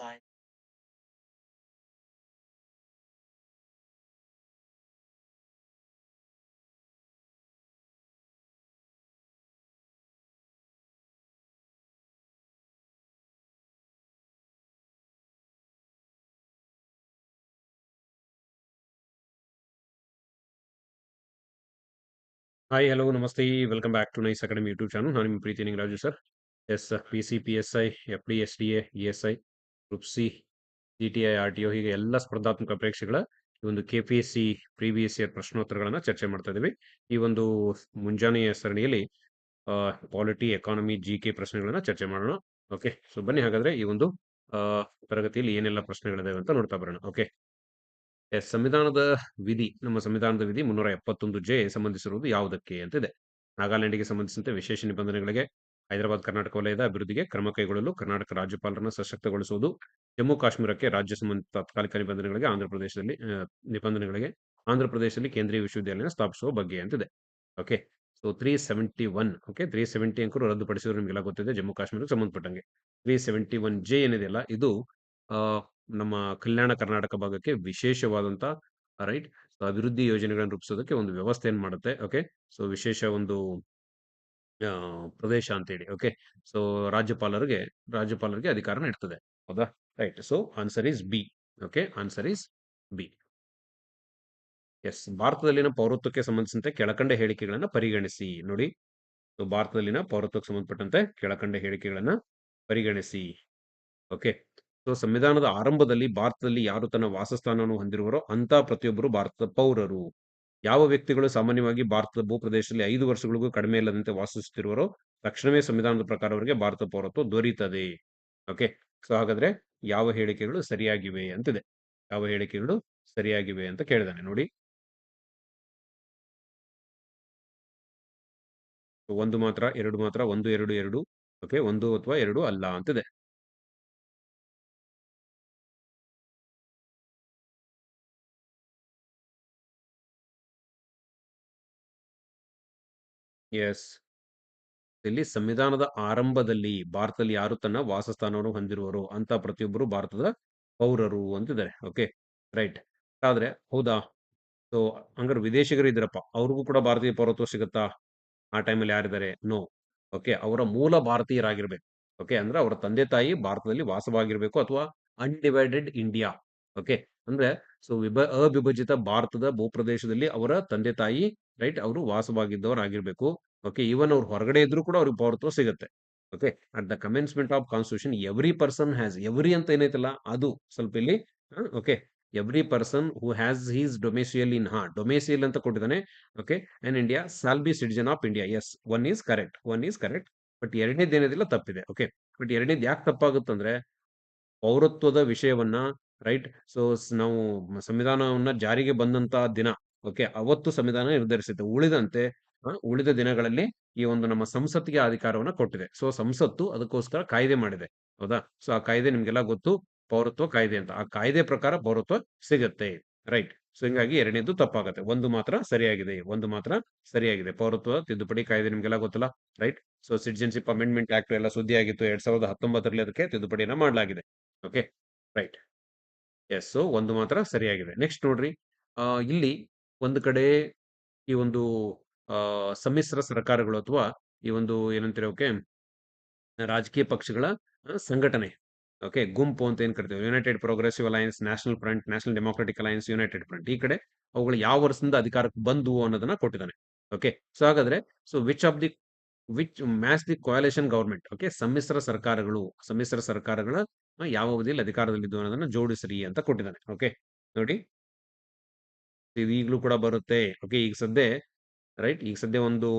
side. Hi hello ನಮಸ್ತೆ welcome back to nice academy YouTube channel ನಾನು ನಿಮ್ಮ ಪ್ರೀತಿ Ningaraju sir S P C P S I F D S D A E S I group C C T I R T O ಹೀಗೆ ಎಲ್ಲ ಸ್ಪರ್ಧಾತ್ಮಕ ಪರೀಕ್ಷೆಗಳ ಈ ಒಂದು K P S C previous year ಪ್ರಶ್ನೋತ್ತರಗಳನ್ನು ಚರ್ಚೆ ಮಾಡ್ತಾ ಇದ್ದೀವಿ. ಈ ಒಂದು ಮುಂಜಾನೆಯ ಸರಣಿಯಲ್ಲಿ ಪಾಲಿಟಿ ಎಕಾನಮಿ ಜಿ ಕೆ ಪ್ರಶ್ನೆಗಳನ್ನ ಚರ್ಚೆ ಮಾಡೋಣ. ಓಕೆ ಸೊ ಬನ್ನಿ ಹಾಗಾದ್ರೆ ಈ ಒಂದು ತರಗತಿಯಲ್ಲಿ ಏನೆಲ್ಲ ಪ್ರಶ್ನೆಗಳಿದಾವೆ ಅಂತ ನೋಡ್ತಾ ಬರೋಣ. ಓಕೆ ಎಸ್, ಸಂವಿಧಾನದ ವಿಧಿ, ನಮ್ಮ ಸಂವಿಧಾನದ ವಿಧಿ ಮುನ್ನೂರ ಎಪ್ಪತ್ತೊಂದು ಜೆ ಸಂಬಂಧಿಸಿರುವುದು ಯಾವುದಕ್ಕೆ ಅಂತಿದೆ? ನಾಗಾಲ್ಯಾಂಡಿಗೆ ಸಂಬಂಧಿಸಿದಂತೆ ವಿಶೇಷ ನಿಬಂಧನೆಗಳಿಗೆ ಹೈದರಾಬಾದ್ ಕರ್ನಾಟಕ ವಲಯದ ಅಭಿವೃದ್ಧಿಗೆ ಕ್ರಮ ಕೈಗೊಳ್ಳಲು ಕರ್ನಾಟಕ ರಾಜ್ಯಪಾಲರನ್ನು ಸಶಕ್ತಗೊಳಿಸುವುದು ಜಮ್ಮು ಕಾಶ್ಮೀರಕ್ಕೆ ರಾಜ್ಯ ಸಂಬಂಧ ತಾತ್ಕಾಲಿಕ ನಿಬಂಧನೆಗಳಿಗೆ ಆಂಧ್ರಪ್ರದೇಶದಲ್ಲಿ ನಿಬಂಧನೆಗಳಿಗೆ ಆಂಧ್ರಪ್ರದೇಶದಲ್ಲಿ ಕೇಂದ್ರೀಯ ವಿಶ್ವವಿದ್ಯಾಲಯ ಸ್ಥಾಪಿಸುವ ಬಗ್ಗೆ ಅಂತಿದೆ. Okay so three seventy one okay three seventy ಅಂಕರು ರದ್ದುಪಡಿಸಿದ್ರು ನಿಮಗೆಲ್ಲ ಗೊತ್ತಿದೆ ಜಮ್ಮು ಕಾಶ್ಮೀರಕ್ಕೆ ಸಂಬಂಧಪಟ್ಟಂಗೆ. ತ್ರೀ ಸೆವೆಂಟಿ ಒನ್ ಜೆ ಏನಿದೆಯಲ್ಲ, ಇದು ನಮ್ಮ ಕಲ್ಯಾಣ ಕರ್ನಾಟಕ ಭಾಗಕ್ಕೆ ವಿಶೇಷವಾದಂತ ರೈಟ್ ಅಭಿವೃದ್ಧಿ ಯೋಜನೆಗಳನ್ನು ರೂಪಿಸೋದಕ್ಕೆ ಒಂದು ವ್ಯವಸ್ಥೆ ಏನು ಮಾಡುತ್ತೆ ಓಕೆ ಸೊ ವಿಶೇಷ ಒಂದು ಪ್ರದೇಶ ಅಂತೇಳಿ ಓಕೆ ಸೊ ರಾಜ್ಯಪಾಲರಿಗೆ ರಾಜ್ಯಪಾಲರಿಗೆ ಅಧಿಕಾರ ನೀಡ್ತದೆ. ಹೌದಾ? Right so answer is B okay answer is B yes ಭಾರತದಲ್ಲಿನ ಪೌರತ್ವಕ್ಕೆ ಸಂಬಂಧಿಸಿದಂತೆ ಕೆಳಕಂಡ ಹೇಳಿಕೆಗಳನ್ನ ಪರಿಗಣಿಸಿ ನೋಡಿ. ಸೊ ಭಾರತದಲ್ಲಿನ ಪೌರತ್ವಕ್ಕೆ ಸಂಬಂಧಪಟ್ಟಂತೆ ಕೆಳಕಂಡ ಹೇಳಿಕೆಗಳನ್ನ ಪರಿಗಣಿಸಿ ಓಕೆ ಸೊ ಸಂವಿಧಾನದ ಆರಂಭದಲ್ಲಿ ಭಾರತದಲ್ಲಿ ಯಾರು ತನ್ನ ವಾಸಸ್ಥಾನವನ್ನು ಹೊಂದಿರುವರೋ ಅಂತ ಪ್ರತಿಯೊಬ್ಬರು ಭಾರತದ ಪೌರರು. ಯಾವ ವ್ಯಕ್ತಿಗಳು ಸಾಮಾನ್ಯವಾಗಿ ಭಾರತದ ಭೂಪ್ರದೇಶದಲ್ಲಿ ಐದು ವರ್ಷಗಳಿಗೂ ಕಡಿಮೆ ಇಲ್ಲದಂತೆ ವಾಸಿಸುತ್ತಿರುವರೋ, ತಕ್ಷಣವೇ ಸಂವಿಧಾನದ ಪ್ರಕಾರ ಅವರಿಗೆ ಭಾರತ ಪೌರತ್ವ ದೊರೀತದೆ. ಓಕೆ, ಸೊ ಹಾಗಾದ್ರೆ ಯಾವ ಹೇಳಿಕೆಗಳು ಸರಿಯಾಗಿವೆ ಅಂತಿದೆ. ಯಾವ ಹೇಳಿಕೆಗಳು ಸರಿಯಾಗಿವೆ ಅಂತ ಕೇಳಿದಾನೆ, ನೋಡಿ. ಒಂದು ಮಾತ್ರ, ಎರಡು ಮಾತ್ರ, ಒಂದು, ಎರಡು ಎರಡು, ಓಕೆ, ಒಂದು ಅಥವಾ ಎರಡು ಅಲ್ಲ ಅಂತಿದೆ. ಎಸ್ ಇಲ್ಲಿ ಸಂವಿಧಾನದ ಆರಂಭದಲ್ಲಿ ಭಾರತದಲ್ಲಿ ಯಾರು ತನ್ನ ವಾಸಸ್ಥಾನವನ್ನು ಹೊಂದಿರುವರು ಅಂತ ಪ್ರತಿಯೊಬ್ಬರು ಭಾರತದ ಪೌರರು ಅಂತಿದ್ದಾರೆ. ಓಕೆ ರೈಟ್ ಆದ್ರೆ ಹೌದಾ? ಸೊ ಹಂಗಾರೆ ವಿದೇಶಿಗರು ಇದ್ರಪ್ಪ, ಅವ್ರಿಗೂ ಕೂಡ ಭಾರತೀಯ ಪೌರತ್ವ ಸಿಗುತ್ತಾ? ಆ ಟೈಮಲ್ಲಿ ಯಾರಿದ್ದಾರೆ? ನೋ ಓಕೆ ಅವರ ಮೂಲ ಭಾರತೀಯರಾಗಿರ್ಬೇಕು. ಓಕೆ ಅಂದ್ರೆ ಅವರ ತಂದೆ ತಾಯಿ ಭಾರತದಲ್ಲಿ ವಾಸವಾಗಿರ್ಬೇಕು ಅಥವಾ ಅನ್ಡಿವೈಡೆಡ್ ಇಂಡಿಯಾ ಓಕೆ ಅಂದ್ರೆ ಸೊ ವಿಭ, ಅವಿಭಜಿತ ಭಾರತದ ಭೂಪ್ರದೇಶದಲ್ಲಿ ಅವರ ತಂದೆ ತಾಯಿ ರೈಟ್ ಅವರು ವಾಸವಾಗಿದ್ದವರಾಗಿರ್ಬೇಕು. ಓಕೆ ಈವನ್ ಅವ್ರು ಹೊರಗಡೆ ಇದ್ರು ಕೂಡ ಅವ್ರಿಗೆ ಪೌರತ್ವ ಸಿಗುತ್ತೆ. Okay at the commencement of constitution every person has every ಅಂತ ಏನೈತಲ್ಲ, ಅದು ಸ್ವಲ್ಪ ಇಲ್ಲಿ okay every person who has his domicile in ah domicile ಅಂತ ಕೊಟ್ಟಿದ್ದಾನೆ. Okay and India shall be citizen of India yes one is correct one is correct but ಎರಡನೇದು ಏನಿದಿಲ್ಲ ತಪ್ಪಿದೆ. ಓಕೆ ಬಟ್ ಎರಡನೇದು ಯಾಕೆ ತಪ್ಪಾಗುತ್ತಂದ್ರೆ, ಪೌರತ್ವದ ವಿಷಯವನ್ನ ರೈಟ್ ಸೊ ನಾವು ಸಂವಿಧಾನವನ್ನ ಜಾರಿಗೆ ಬಂದಂತ ದಿನ ಓಕೆ ಅವತ್ತು ಸಂವಿಧಾನ ನಿರ್ಧರಿಸಿದೆ ಉಳಿದಂತೆ ಉಳಿದ ದಿನಗಳಲ್ಲಿ ಈ ಒಂದು ನಮ್ಮ ಸಂಸತ್ತಿಗೆ ಅಧಿಕಾರವನ್ನ ಕೊಟ್ಟಿದೆ. ಸೊ ಸಂಸತ್ತು ಅದಕ್ಕೋಸ್ಕರ ಕಾಯ್ದೆ ಮಾಡಿದೆ, ಹೌದಾ? ಸೊ ಆ ಕಾಯ್ದೆ ನಿಮ್ಗೆಲ್ಲ ಗೊತ್ತು, ಪೌರತ್ವ ಕಾಯ್ದೆ ಅಂತ. ಆ ಕಾಯ್ದೆ ಪ್ರಕಾರ ಪೌರತ್ವ ಸಿಗುತ್ತೆ ರೈಟ್ ಸೊ ಹಿಂಗಾಗಿ ಎರಡನೇದು ತಪ್ಪಾಗುತ್ತೆ. ಒಂದು ಮಾತ್ರ ಸರಿಯಾಗಿದೆ, ಒಂದು ಮಾತ್ರ ಸರಿಯಾಗಿದೆ. ಪೌರತ್ವ ತಿದ್ದುಪಡಿ ಕಾಯ್ದೆ ನಿಮ್ಗೆಲ್ಲ ಗೊತ್ತಲ್ಲ right so citizenship amendment act ಎಲ್ಲ ಸುದ್ದಿ ಆಗಿತ್ತು ಎರಡ್ ಸಾವಿರದ ಹತ್ತೊಂಬತ್ತರಲ್ಲಿ ಅದಕ್ಕೆ ತಿದ್ದುಪಡಿಯನ್ನ ಮಾಡಲಾಗಿದೆ ಓಕೆ ರೈಟ್ ಎಸ್ ಸೊ ಒಂದು ಮಾತ್ರ ಸರಿಯಾಗಿದೆ. ನೆಕ್ಸ್ಟ್ ನೋಡ್ರಿ ಇಲ್ಲಿ ಒಂದು ಕಡೆ ಈ ಒಂದು ಸಮ್ಮಿಶ್ರ ಸರ್ಕಾರಗಳು ಅಥವಾ ಈ ಒಂದು ಏನಂತೀರ ಓಕೆ ರಾಜಕೀಯ ಪಕ್ಷಗಳ ಸಂಘಟನೆ, ಓಕೆ, ಗುಂಪು ಅಂತ ಏನ್ ಕರಿತೀವಿ united progressive alliance national front national democratic alliance united front ಈ ಕಡೆ ಅವುಗಳು ಯಾವ ವರ್ಷದಿಂದ ಅಧಿಕಾರಕ್ಕೆ ಬಂದವು ಅನ್ನೋದನ್ನ ಕೊಟ್ಟಿದ್ದಾನೆ, ಓಕೆ, ಸೊ ಹಾಗಾದ್ರೆ, so which of the which match the coalition government okay, ಸಮ್ಮಿಶ್ರ ಸರ್ಕಾರಗಳು, ಸಮ್ಮಿಶ್ರ ಸರ್ಕಾರಗಳ ಯಾವ ಅವಧಿಯಲ್ಲಿ ಅಧಿಕಾರದಲ್ಲಿದ್ದು ಅನ್ನೋದನ್ನ ಜೋಡಿಸ್ರಿ ಅಂತ ಕೊಟ್ಟಿದ್ದಾನೆ. ಓಕೆ? ನೋಡಿ. ಇದು ಈಗಲೂ ಕೂಡ ಬರುತ್ತೆ. ಓಕೆ, ಈಗ ಸದ್ಯ, ರೈಟ್? ಈಗ ಸದ್ಯ ಒಂದು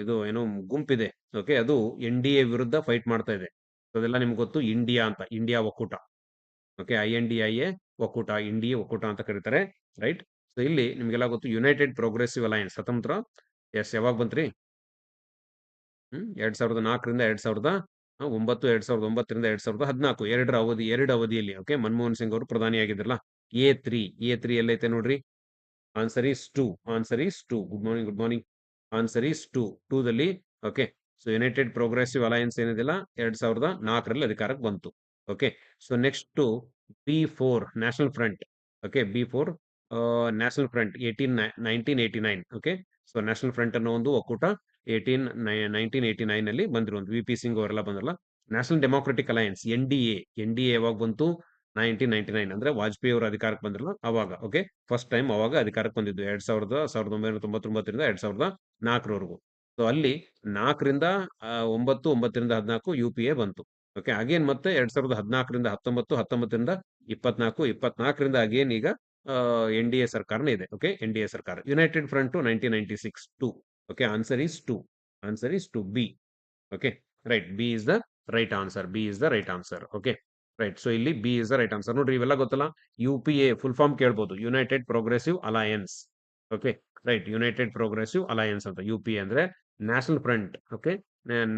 ಇದು ಏನೋ ಗುಂಪಿದೆ. ಓಕೆ, ಅದು ಎನ್ ಡಿ ಎ ವಿರುದ್ಧ ಫೈಟ್ ಮಾಡ್ತಾ ಇದೆ. ಅದೆಲ್ಲ ನಿಮ್ಗೆ ಗೊತ್ತು? ಇಂಡಿಯಾ ಅಂತ, ಇಂಡಿಯಾ ಒಕ್ಕೂಟ. Okay, I N D I A ಒಕ್ಕೂಟ, ಇಂಡಿಯಾ ಒಕ್ಕೂಟ ಅಂತ ಕರೀತಾರೆ, ರೈಟ್? ಸೊ ಇಲ್ಲಿ ನಿಮ್ಗೆಲ್ಲ ಗೊತ್ತು? ಯುನೈಟೆಡ್ ಪ್ರೋಗ್ರೆಸಿವ್ ಅಲಯನ್ಸ್ ಸ್ವತಂತ್ರ? ಎಸ್ ಯಾವಾಗ ಬಂತ್ರಿ? ಹ್ಮ್, ಎರಡ್ ಸಾವಿರದ ನಾಲ್ಕರಿಂದ ಎರಡ್ ಸಾವಿರದ ಒಂಬತ್ತು, ಎರಡ್ ಸಾವಿರದ ಒಂಬತ್ತರಿಂದ ಎರಡ್ ಸಾವಿರದ ಹದಿನಾಲ್ಕು, ಎರಡರ ಅವಧಿ, ಎರಡು ಅವಧಿಯಲ್ಲಿ ಓಕೆ ಮನಮೋಹನ್ ಸಿಂಗ್ ಅವರು ಪ್ರಧಾನಿಯಾಗಿದ್ರಲ್ಲ ಎ ತ್ರೀ ಎ ತ್ರೀ ಎಲ್ಲೈತೆ ನೋಡ್ರಿ? Answer is two answer is two good morning good morning answer is two ಟೂದಲ್ಲಿ okay so united progressive alliance ಏನಿದೆಲ್ಲ? ಎರಡ್ ಸಾವಿರದ ನಾಲ್ಕರಲ್ಲಿ ಅಧಿಕಾರಕ್ಕೆ ಬಂತು okay so next B four national front okay B four national front eighteen nineteen eighty nine okay so national front ಅನ್ನೋ ಒಂದು ಒಕ್ಕೂಟ eighteen nineteen eighty nine ಅಲ್ಲಿ ಬಂದಿರುವಂತ ವಿ ಪಿ ಸಿಂಗ್ ಅವರೆಲ್ಲ ಬಂದ್ರಲ್ಲ? National democratic alliance N D A N D A ಯಾವಾಗ ಬಂತು? Nineteen ninety nine ಅಂದ್ರೆ ವಾಜಪೇಯಿ ಅವರು ಅಧಿಕಾರಕ್ಕೆ ಬಂದ್ರಲ್ಲ, ಅವಾಗ ಓಕೆ ಫಸ್ಟ್ ಟೈಮ್ ಅವಾಗ ಅಧಿಕಾರಕ್ಕೆ ಬಂದಿದ್ದು, ಎರಡ್ ಸಾವಿರದ ಸಾವಿರದ ಒಂಬೈನೂರ ತೊಂಬತ್ತೊಂಬತ್ತರಿಂದ ಎರಡ್ ಸಾವಿರದ ನಾಲ್ಕರವರೆಗೂ. ಸೊ ಅಲ್ಲಿ ನಾಲ್ಕರಿಂದ ಒಂಬತ್ತು, ಒಂಬತ್ತರಿಂದ ಹದಿನಾಲ್ಕು ಯು ಪಿ ಎ ಬಂತು ಓಕೆ ಅಗೇನ್ ಮತ್ತೆ ಎರಡ್ ಸಾವಿರದ ಹದಿನಾಲ್ಕರಿಂದ ಹತ್ತೊಂಬತ್ತು, ಹತ್ತೊಂಬತ್ತರಿಂದ ಇಪ್ಪತ್ನಾಲ್ಕು, ಇಪ್ಪತ್ನಾಲ್ಕರಿಂದ ಅಗೇನ್ ಈಗ ಎನ್ ಡಿ ಎ ಸರ್ಕಾರನೇ ಇದೆ ಓಕೆ ಎನ್ ಡಿ ಎ ಸರ್ಕಾರ united front nineteen ninety six to okay answer is two answer is two B okay right B is the right answer B is the right answer okay right so ಇಲ್ಲಿ B is the right answer ನೋಡ್ರಿ, ಇವೆಲ್ಲ ಗೊತ್ತಲ್ಲ? U P A full form ಕೇಳ್ಬೋದು. United progressive alliance okay right united progressive alliance ಅಂತ U P A ಅಂದ್ರೆ national front okay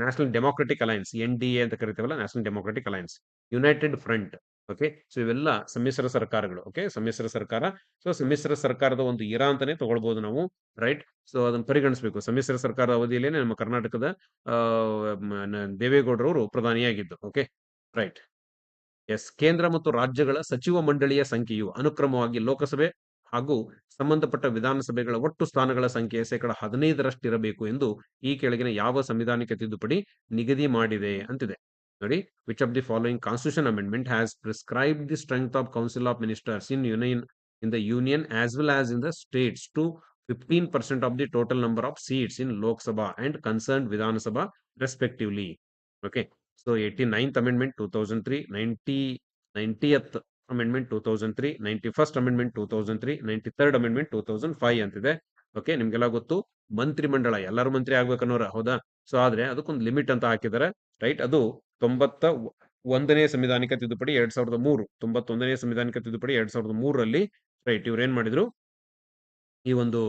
national democratic alliance N D A ಅಂತ ಕರಿತೀವಲ್ಲ national democratic alliance united front okay? So, ಇವೆಲ್ಲ ಸಮ್ಮಿಶ್ರ ಸರ್ಕಾರಗಳು, okay? ಸಮ್ಮಿಶ್ರ ಸರ್ಕಾರ. ಸೊ, ಸಮ್ಮಿಶ್ರ ಸರ್ಕಾರದ ಒಂದು ಇರ ಅಂತಾನೆ ತಗೊಳ್ಬಹುದು ನಾವು, ರೈಟ್? ಸೊ, ಅದನ್ನ ಪರಿಗಣಿಸಬೇಕು. ಸಮ್ಮಿಶ್ರ ಸರ್ಕಾರದ ಅವಧಿಯಲ್ಲೇ ನಮ್ಮ ಕರ್ನಾಟಕದ ದೇವೇಗೌಡರವರು ಪ್ರಧಾನಿಯಾಗಿದ್ದು, ಓಕೆ? ರೈಟ್. ಎಸ್, ಕೇಂದ್ರ ಮತ್ತು ರಾಜ್ಯಗಳ ಸಚಿವ ಮಂಡಳಿಯ ಸಂಖ್ಯೆಯು ಅನುಕ್ರಮವಾಗಿ ಲೋಕಸಭೆ ಹಾಗೂ ಸಂಬಂಧಪಟ್ಟ ವಿಧಾನಸಭೆಗಳ ಒಟ್ಟು ಸ್ಥಾನಗಳ ಸಂಖ್ಯೆ ಶೇಕಡ ಹದಿನೈದರಷ್ಟಿರಬೇಕು ಎಂದು ಈ ಕೆಳಗಿನ ಯಾವ ಸಂವಿಧಾನಿಕ ತಿದ್ದುಪಡಿ ನಿಗದಿ ಮಾಡಿದೆ ಅಂತಿದೆ. ನೋಡಿ which of the following constitution amendment has prescribe the strength of council of ministers in union in the union as well as in the states to fifteen percent of the total number of seats in Lok Sabha and concern Vidhan Sabha respectively okay so eighty ninth amendment two thousand three ninety ninetieth amendment two thousand three ninety first amendment two thousand three ninety third amendment two thousand five ಅಂತಿದೆ. Okay ನಿಮ್ಗೆಲ್ಲ ಗೊತ್ತು? ಮಂತ್ರಿಮಂಡಲ, ಎಲ್ಲರೂ ಮಂತ್ರಿ ಆಗ್ಬೇಕನ್ನೋರ, ಹೌದಾ? So ಆದ್ರೆ ಅದಕ್ಕೊಂದು limit ಅಂತ ಹಾಕಿದ್ದಾರೆ, right? ಅದು ತೊಂಬತ್ತ ಒಂದನೇ ಸಂವಿಧಾನಿಕ ತಿದ್ದುಪಡಿ ಎರಡ್ ಸಾವಿರದ ಮೂರು, ತೊಂಬತ್ತೊಂದನೇ ಸಂವಿಧಾನಿಕ ತಿದ್ದುಪಡಿ ಎರಡ್ ಸಾವಿರದ ಮೂರರಲ್ಲಿ, ರೈಟ್, ಇವ್ರು ಏನ್ ಮಾಡಿದ್ರು? ಈ ಒಂದು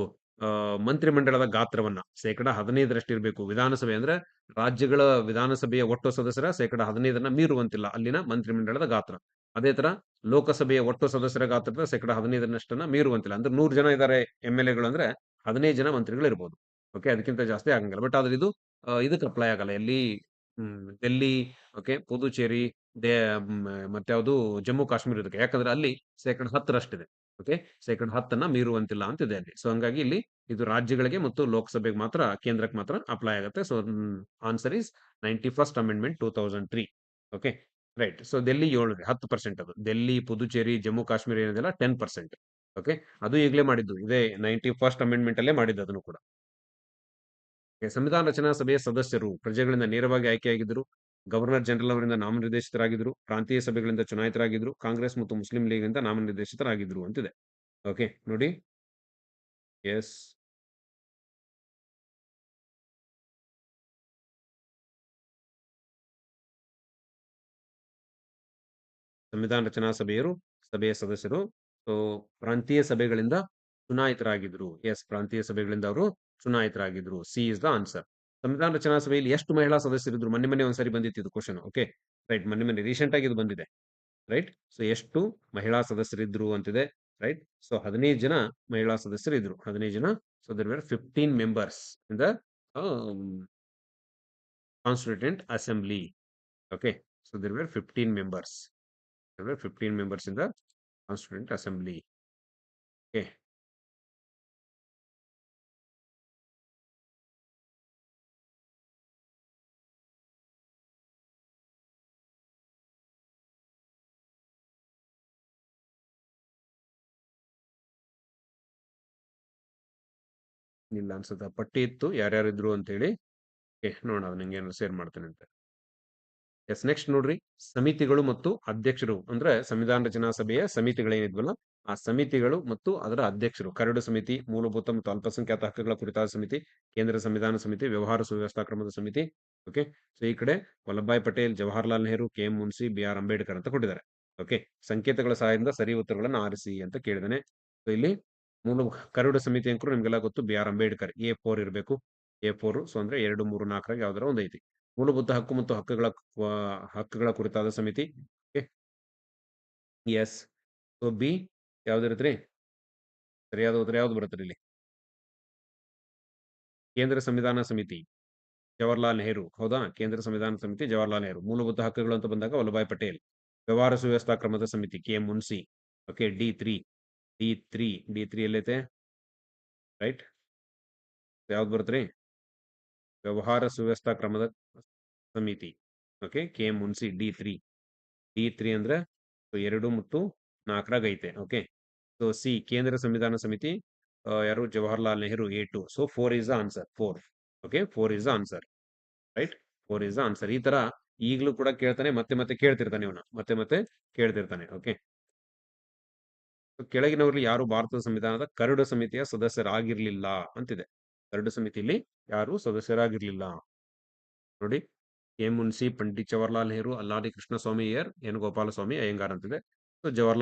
ಮಂತ್ರಿಮಂಡಲದ ಗಾತ್ರವನ್ನ, ಶೇಕಡ ಹದಿನೈದರಷ್ಟು ಇರಬೇಕು ವಿಧಾನಸಭೆ ಅಂದ್ರೆ ರಾಜ್ಯಗಳ ವಿಧಾನಸಭೆಯ ಒಟ್ಟು ಸದಸ್ಯರ ಶೇಕಡ ಹದಿನೈದನ್ನ ಮೀರುವಂತಿಲ್ಲ, ಅಲ್ಲಿನ ಮಂತ್ರಿಮಂಡಲದ ಗಾತ್ರ. ಅದೇ ತರ ಲೋಕಸಭೆಯ ಒಟ್ಟು ಸದಸ್ಯರ ಗಾತ್ರದ ಶೇಕಡ ಹದಿನೈದರಷ್ಟನ್ನ ಮೀರುವಂತಿಲ್ಲ. ಅಂದ್ರೆ ನೂರು ಜನ ಇದ್ದಾರೆ ಎಂ ಎಲ್ ಎಗಳು ಅಂದ್ರೆ ಹದಿನೈದು ಜನ ಮಂತ್ರಿಗಳು ಇರ್ಬೋದು ಓಕೆ, ಅದಕ್ಕಿಂತ ಜಾಸ್ತಿ ಆಗಂಗಿಲ್ಲ. ಬಟ್ ಆದ್ರೆ ಇದು ಇದಕ್ಕೆ ಅಪ್ಲೈ ಆಗಲ್ಲ. ಎಲ್ಲಿ ಹ್ಮ್, ಡೆಲ್ಲಿ ಓಕೆ ಪುದುಚೇರಿ ದೇ ಮ್, ಮತ್ಯಾವುದು ಜಮ್ಮು ಕಾಶ್ಮೀರ ಇದಕ್ಕೆ ಯಾಕಂದ್ರೆ ಅಲ್ಲಿ ಶೇಕಡ ಹತ್ತರಷ್ಟಿದೆ ಓಕೆ ಶೇಕಡ ಹತ್ತನ್ನ ಮೀರುವಂತಿಲ್ಲ ಅಂತಿದೆ ಅಲ್ಲಿ. ಸೊ ಹಂಗಾಗಿ ಇಲ್ಲಿ ಇದು ರಾಜ್ಯಗಳಿಗೆ ಮತ್ತು ಲೋಕಸಭೆಗೆ ಮಾತ್ರ ಕೇಂದ್ರಕ್ಕೆ ಮಾತ್ರ ಅಪ್ಲೈ ಆಗುತ್ತೆ. So answer is ninety first amendment two thousand three okay right so Delhi ಏಳು ಹತ್ತು ಪರ್ಸೆಂಟ್ ಅದು. ಡೆಲ್ಲಿ ಪುದುಚೇರಿ ಜಮ್ಮು ಕಾಶ್ಮೀರ ಏನಿದೆಲ್ಲ ಟೆನ್ ಪರ್ಸೆಂಟ್ ಓಕೆ ಅದು ಈಗಲೇ ಮಾಡಿದ್ದು. ಇದೇ ನೈಂಟಿ ಫಸ್ಟ್ ಅಮೆಂಡ್ಮೆಂಟ್ ಅಲ್ಲೇ ಮಾಡಿದ್ದು ಅದನ್ನು ಕೂಡ. ಸಂವಿಧಾನ ರಚನಾ ಸಭೆಯ ಸದಸ್ಯರು ಪ್ರಜೆಗಳಿಂದ ನೇರವಾಗಿ ಆಯ್ಕೆಯಾಗಿದ್ದರು. ಗವರ್ನರ್ ಜನರಲ್ ಅವರಿಂದ ನಾಮನಿರ್ದೇಶಿತರಾಗಿದ್ದರು. ಪ್ರಾಂತೀಯ ಸಭೆಗಳಿಂದ ಚುನಾಯಿತರಾಗಿದ್ದರು. ಕಾಂಗ್ರೆಸ್ ಮತ್ತು ಮುಸ್ಲಿಂ ಲೀಗ್ನಿಂದ ನಾಮನಿರ್ದೇಶಿತರಾಗಿದ್ದರು ಅಂತಿದೆ. ಓಕೆ, ನೋಡಿ. ಎಸ್. ಸಂವಿಧಾನ ರಚನಾ ಸಭೆಯರು, ಸಭೆಯ ಸದಸ್ಯರು, ಸೊ, ಪ್ರಾಂತೀಯ ಸಭೆಗಳಿಂದ ಚುನಾಯಿತರಾಗಿದ್ರು ಎಸ್, ಪ್ರಾಂತೀಯ ಸಭೆಗಳಿಂದ ಅವರು ಚುನಾಯಿತರಾಗಿದ್ರು ಸಿ ಇಸ್ ದ ಆನ್ಸರ್ ಸಂವಿಧಾನ ರಚನಾ ಸಭೆಯಲ್ಲಿ ಎಷ್ಟು ಮಹಿಳಾ ಸದಸ್ಯರಿದ್ರು ಮೊನ್ನೆ ಮೊನ್ನೆ ಒಂದ್ಸರಿ ಬಂದಿತ್ತು ಇದು ಕ್ವಶನ್ ಓಕೆ ರೈಟ್ ಮೊನ್ನೆ ಮೊನ್ನೆ ರೀಸೆಂಟ್ ಆಗಿ ಇದು ಬಂದಿದೆ. ರೈಟ್ ಸೊ ಎಷ್ಟು ಮಹಿಳಾ ಸದಸ್ಯರಿದ್ರು ಅಂತಿದೆ ರೈಟ್ ಸೊ ಹದಿನೈದು ಜನ ಮಹಿಳಾ ಸದಸ್ಯರು ಇದ್ರು. ಹದಿನೈದು ಜನ so there were fifteen members in the constituent assembly okay so there were fifteen members fifteen members 15 members in the constituent Assembly. Okay. ಇಲ್ಲ ಅನ್ಸುತ್ತೆ. ಪಟ್ಟಿ ಇತ್ತು, ಯಾರ್ಯಾರಿದ್ರು ಅಂತೇಳಿ ನೋಡೋಣ ನಿಂಗೆ ಏನಾದ್ರು ಶೇರ್ ಮಾಡ್ತೇನೆ ಅಂತ. ಎಸ್, ನೆಕ್ಸ್ಟ್ ನೋಡ್ರಿ. ಸಮಿತಿಗಳು ಮತ್ತು ಅಧ್ಯಕ್ಷರು. ಅಂದ್ರೆ ಸಂವಿಧಾನ ರಚನಾ ಸಭೆಯ ಸಮಿತಿಗಳೇನಿದ್ವಲ್ಲ, ಆ ಸಮಿತಿಗಳು ಮತ್ತು ಅದರ ಅಧ್ಯಕ್ಷರು. ಕರಡು ಸಮಿತಿ, ಮೂಲಭೂತ ಮತ್ತು ಅಲ್ಪಸಂಖ್ಯಾತ ಹಕ್ಕುಗಳ ಕುರಿತಾದ ಸಮಿತಿ, ಕೇಂದ್ರ ಸಂವಿಧಾನ ಸಮಿತಿ, ವ್ಯವಹಾರ ಸುವ್ಯವಸ್ಥಾ ಕ್ರಮದ ಸಮಿತಿ, ಓಕೆ? ಸೊ, ಈ ಕಡೆ Vallabhbhai Patel, Jawaharlal Nehru, K M Munshi B R Ambedkar ಅಂತ ಕೊಟ್ಟಿದ್ದಾರೆ. ಓಕೆ? ಸಂಕೇತಗಳ ಸಹಾಯದಿಂದ ಸರಿ ಉತ್ತರಗಳನ್ನು ಆರಿಸಿ ಅಂತ ಕೇಳಿದಾನೆ. ಸೊ, ಇಲ್ಲಿ ಮೂಲ ಕರಡು ಸಮಿತಿ ಅಂಕರು ನಿಮ್ಗೆಲ್ಲ ಗೊತ್ತು B R Ambedkar, A four ಇರಬೇಕು. ಎ ಫೋರ್ ಸೊ ಅಂದ್ರೆ ಎರಡು, ಮೂರು ನಾಲ್ಕರಾಗ ಯಾವ್ದಾರ ಒಂದು ಐತಿ. ಮೂಲಭೂತ ಹಕ್ಕು ಮತ್ತು ಹಕ್ಕುಗಳ ಹಕ್ಕುಗಳ ಕುರಿತಾದ ಸಮಿತಿ. ಎಸ್, ಸೊ ಬಿ ಯಾವ್ದಿರತ್ರಿ ಸರಿಯಾದ ಉತ್ತರ ಯಾವ್ದು ಬರುತ್ತೆ ಇಲ್ಲಿ? ಕೇಂದ್ರ ಸಂವಿಧಾನ ಸಮಿತಿ, ಜವಾಹರ್ಲಾಲ್ ನೆಹರು. ಹೌದಾ? ಕೇಂದ್ರ ಸಂವಿಧಾನ ಸಮಿತಿ, ಜವಾಹರ್ಲಾಲ್ ನೆಹರು. ಮೂಲಭೂತ ಹಕ್ಕುಗಳು ಅಂತ ಬಂದಾಗ ವಲ್ಲಭಾಯ್ ಪಟೇಲ್. ವ್ಯವಹಾರ ಸುವ್ಯವಸ್ಥಾ ಕ್ರಮದ ಸಮಿತಿ, K Munshi. Okay, D three. D three D three ಎಲ್ಲೈತೆ? Right? ಯಾವ್ದು ಬರುತ್ತೆ ವ್ಯವಹಾರ ಸುವ್ಯವಸ್ಥಾ ಕ್ರಮದ ಸಮಿತಿ. Okay, K M Munshi D three. D three ಅಂದ್ರೆ ಎರಡು ಮತ್ತು ನಾಲ್ಕರಾಗ ಐತೆ, ಓಕೆ? ಸೊ ಸಿ, ಕೇಂದ್ರ ಸಂವಿಧಾನ ಸಮಿತಿ ಯಾರು? Jawaharlal Nehru, A two. So four is answer, four. Okay, four is answer. Right? Four is answer. ಈ ತರ ಈಗಲೂ ಕೂಡ ಕೇಳ್ತಾನೆ, ಮತ್ತೆ ಮತ್ತೆ ಕೇಳ್ತಿರ್ತಾನೆ ಇವನು, ಮತ್ತೆ ಮತ್ತೆ ಕೇಳ್ತಿರ್ತಾನೆ, ಓಕೆ? ಕೆಳಗಿನವರಲ್ಲಿ ಯಾರು ಭಾರತದ ಸಂವಿಧಾನದ ಕರಡು ಸಮಿತಿಯ ಸದಸ್ಯರಾಗಿರ್ಲಿಲ್ಲ ಅಂತಿದೆ. ಕರಡು ಸಮಿತಿಯಲ್ಲಿ ಯಾರು ಸದಸ್ಯರಾಗಿರ್ಲಿಲ್ಲ? ನೋಡಿ ಕೆ ಮುನ್ಸಿ, ಪಂಡಿತ್ ಜವಾಹರ್ಲಾಲ್ ನೆಹರು ಅಲ್ಲಾದಿ ಕೃಷ್ಣಸ್ವಾಮಿ ಅಯ್ಯರ್, ಎನ್ ಗೋಪಾಲಸ್ವಾಮಿ, ಅಯ್ಯಂಗಾರ್ ಅಂತಿದೆ. ಸೊ, ಜವಾಹರ್ಲಾಲ್